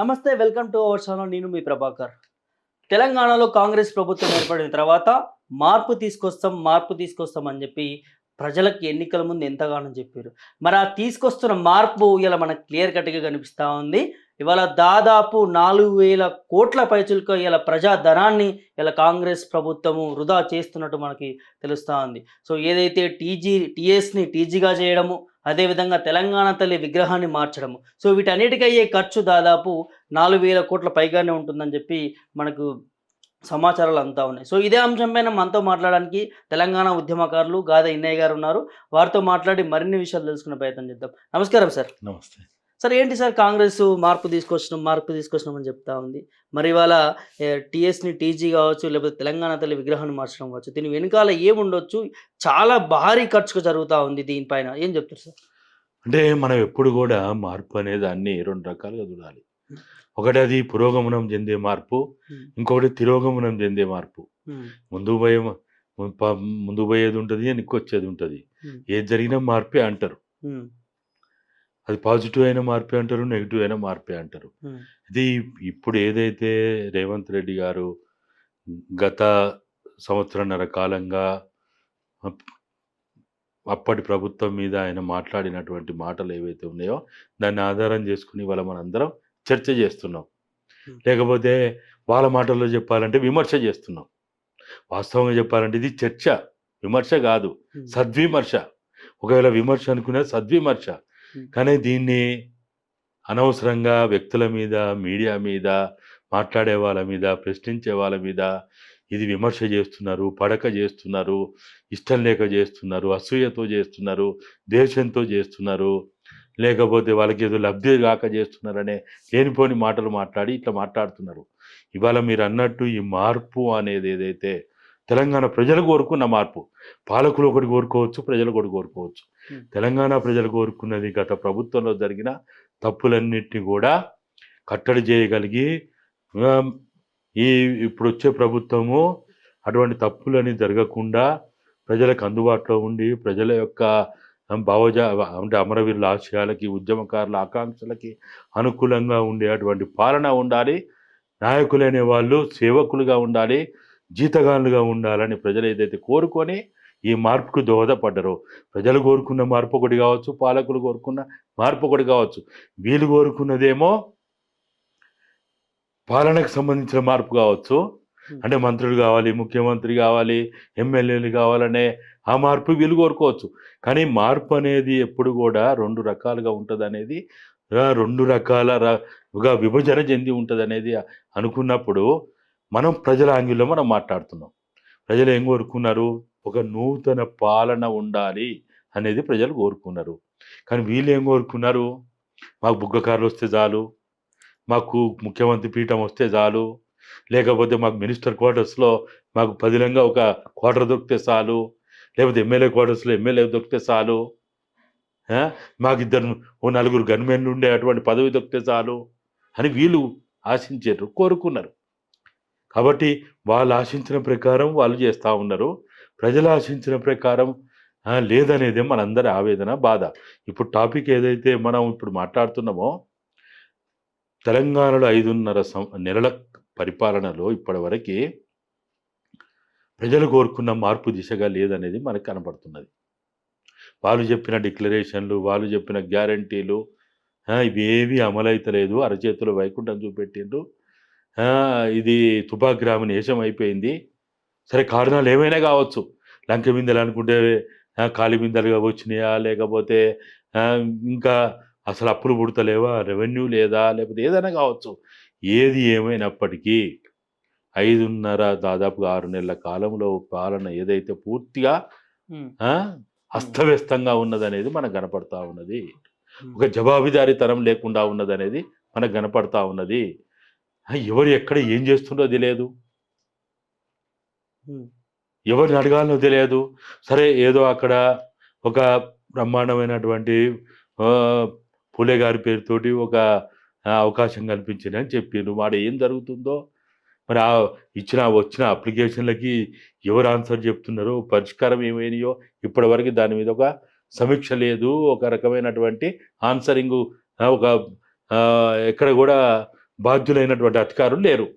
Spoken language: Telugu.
నమస్తే వెల్కమ్ టు అవర్ ఛానల్. నేను మీ ప్రభాకర్. తెలంగాణలో కాంగ్రెస్ ప్రభుత్వం ఏర్పడిన తర్వాత మార్పు తీసుకొస్తాం మార్పు తీసుకొస్తాం అని చెప్పి ప్రజలకు ఎన్నికల ముందు ఎంతగానో చెప్పారు. మరి ఆ తీసుకొస్తున్న మార్పు ఇలా మనకు క్లియర్ కట్గా కనిపిస్తూ ఉంది. ఇవాళ దాదాపు నాలుగు వేల కోట్ల పైచులకు ఇలా ప్రజాధనాన్ని ఇలా కాంగ్రెస్ ప్రభుత్వము వృధా చేస్తున్నట్టు మనకి తెలుస్తూ ఉంది సో ఏదైతే టీజీ టీఎస్ని టీజీగా చేయడము అదేవిధంగా తెలంగాణ తల్లి విగ్రహాన్ని మార్చడము సో వీటన్నిటికీ అయ్యే ఖర్చు దాదాపు నాలుగు వేల కోట్ల పైగానే ఉంటుందని చెప్పి మనకు సమాచారాలు అంతా ఉన్నాయి. సో ఇదే అంశం పైన మనతో మాట్లాడడానికి తెలంగాణ ఉద్యమకారులు గాద ఇన్నయ్య గారు ఉన్నారు. వారితో మాట్లాడి మరిన్ని విషయాలు తెలుసుకునే ప్రయత్నం చేద్దాం. నమస్కారం సార్. నమస్తే. సార్ ఏంటి సార్ కాంగ్రెస్ మార్పు తీసుకొచ్చినాం మార్పు తీసుకొచ్చినాం అని చెప్తా ఉంది. మరి ఇవాళ టీఎస్ని టీజీ కావచ్చు లేకపోతే తెలంగాణ తల్లి విగ్రహాన్ని మార్చడం కావచ్చు దీని వెనకాల ఏముండొచ్చు చాలా భారీ ఖర్చుగా జరుగుతూ ఉంది దీనిపైన. ఏం చెప్తారు సార్? అంటే మనం ఎప్పుడు కూడా మార్పు అనే దాన్ని రెండు రకాలుగా చూడాలి. ఒకటి అది పురోగమనం చెందే మార్పు ఇంకొకటి తిరోగమనం చెందే మార్పు. ముందు పోయే ముందు పోయేది ఉంటుంది వెనక్కి వచ్చేది ఉంటుంది. ఏది జరిగినా మార్పే అంటారు. అది పాజిటివ్ అయిన మార్పే అంటారు నెగిటివ్ అయిన మార్పే అంటారు. ఇది ఇప్పుడు ఏదైతే రేవంత్ రెడ్డి గారు గత సంవత్సరంన్నర కాలంగా అప్- అప్పటి ప్రభుత్వం మీద ఆయన మాట్లాడినటువంటి మాటలు ఏవైతే ఉన్నాయో దాన్ని ఆధారం చేసుకుని ఇవాళ మనందరం చర్చ చేస్తున్నాం. లేకపోతే వాళ్ళ మాటల్లో చెప్పాలంటే విమర్శ చేస్తున్నాం. వాస్తవంగా చెప్పాలంటే ఇది చర్చ విమర్శ కాదు సద్విమర్శ. ఒకవేళ విమర్శ అనుకునే సద్విమర్శ. కానీ దీన్ని అనవసరంగా వ్యక్తుల మీద మీడియా మీద మాట్లాడే వాళ్ళ మీద ప్రశ్నించే వాళ్ళ మీద ఇది విమర్శ చేస్తున్నారు పడక చేస్తున్నారు ఇష్టం లేక చేస్తున్నారు అసూయతో చేస్తున్నారు ద్వేషంతో చేస్తున్నారు. లేకపోతే వాళ్ళకి ఏదో లబ్ధి కాక చేస్తున్నారనే లేనిపోని మాటలు మాట్లాడి ఇట్లా మాట్లాడుతున్నారు. ఇవాళ మీరు అన్నట్టు ఈ మార్పు అనేది ఏదైతే తెలంగాణ ప్రజలు కోరుకున్న మార్పు. పాలకులు ఒకటి కోరుకోవచ్చు ప్రజలు ఒకటి కోరుకోవచ్చు. తెలంగాణ ప్రజలు కోరుకున్నది గత ప్రభుత్వంలో జరిగిన తప్పులన్నిటిని కూడా కట్టడి చేయగలిగి ఈ ఇప్పుడు వచ్చే ప్రభుత్వము అటువంటి తప్పులని జరగకుండా ప్రజలకు అందుబాటులో ఉండి ప్రజల యొక్క భావజా అంటే అమరవీరుల ఆశయాలకి ఉద్యమకారుల ఆకాంక్షలకి అనుకూలంగా ఉండే అటువంటి పాలన ఉండాలి. నాయకులనే వాళ్ళు సేవకులుగా ఉండాలి. జీతగానులుగా ఉండాలని ప్రజలు ఏదైతే కోరుకొని ఈ మార్పుకు దోహదపడ్డరో ప్రజలు కోరుకున్న మార్పు ఒకటి కావచ్చు పాలకులు కోరుకున్న మార్పు ఒకటి కావచ్చు వీళ్ళు కోరుకున్నదేమో పాలనకు సంబంధించిన మార్పు కావచ్చు. అంటే మంత్రులు కావాలి ముఖ్యమంత్రి కావాలి ఎమ్మెల్యేలు కావాలనే ఆ మార్పు వీళ్ళు కోరుకోవచ్చు. కానీ మార్పు అనేది ఎప్పుడు కూడా రెండు రకాలుగా ఉంటుంది అనేది రెండు రకాల విభజన చెంది ఉంటుంది అనేది అనుకున్నప్పుడు మనం ప్రజల ఆంగిల్లో మనం మాట్లాడుతున్నాం. ప్రజలు ఏం కోరుకున్నారు? ఒక నూతన పాలన ఉండాలి అనేది ప్రజలు కోరుకున్నారు. కానీ వీళ్ళు ఏం కోరుకున్నారు? మాకు బుగ్గకారులు వస్తే చాలు మాకు ముఖ్యమంత్రి పీఠం వస్తే చాలు లేకపోతే మాకు మినిస్టర్ క్వార్టర్స్లో మాకు పదిలంగా ఒక క్వార్టర్ దొరికితే చాలు లేకపోతే ఎమ్మెల్యే క్వార్టర్స్లో ఎమ్మెల్యే దొరికితే చాలు మాకు ఇద్దరు ఓ నలుగురు గన్మెన్లు ఉండే అటువంటి పదవి దొరికితే చాలు అని వీళ్ళు ఆశించారు కోరుకున్నారు. కాబట్టి వాళ్ళు ఆశించిన ప్రకారం వాళ్ళు చేస్తూ ఉన్నారు. ప్రజలు ఆశించిన ప్రకారం లేదనేదే మనందరి ఆవేదన బాధ. ఇప్పుడు టాపిక్ ఏదైతే మనం ఇప్పుడు మాట్లాడుతున్నామో తెలంగాణలో ఐదున్నర సం నెలల పరిపాలనలో ఇప్పటివరకు ప్రజలు కోరుకున్న మార్పు దిశగా లేదనేది మనకు కనబడుతున్నది. వాళ్ళు చెప్పిన డిక్లరేషన్లు వాళ్ళు చెప్పిన గ్యారంటీలు ఇవేవి అమలైతలేదు అరచేతులు వైకుంఠం చూపెట్టిండ్రు. ఇది తుపాగ్రామం నేషం అయిపోయింది సరే కారణాలు ఏమైనా కావచ్చు. లంక బిందెలు అనుకుంటే ఖాళీ బిందెలుగా వచ్చినాయా? లేకపోతే ఇంకా అసలు అప్పులు పుడతలేవా? రెవెన్యూ లేదా? లేకపోతే ఏదైనా కావచ్చు. ఏది ఏమైనప్పటికీ ఐదున్నర దాదాపుగా ఆరు నెలల కాలంలో పాలన ఏదైతే పూర్తిగా అస్తవ్యస్తంగా ఉన్నదనేది మనకు కనపడతా ఉన్నది. ఒక జవాబుదారీతనం లేకుండా ఉన్నదనేది మనకు కనపడతా ఉన్నది. ఎవరు ఎక్కడ ఏం చేస్తుండో తెలియదు. ఎవరిని అడగాలనో తెలియదు. సరే ఏదో అక్కడ ఒక బ్రహ్మాండమైనటువంటి పూలే గారి పేరుతోటి ఒక అవకాశం కల్పించింది అని చెప్పిండ్రు వాడు ఏం జరుగుతుందో? మరి ఆ ఇచ్చిన వచ్చిన అప్లికేషన్లకి ఎవరు ఆన్సర్ చెప్తున్నారో? పరిష్కారం ఏమైనాయో? ఇప్పటివరకు దాని మీద ఒక సమీక్ష లేదు. ఒక రకమైనటువంటి ఆన్సరింగ్ ఒక ఎక్కడ కూడా బాధ్యులైనటువంటి అధికారులు లేరు.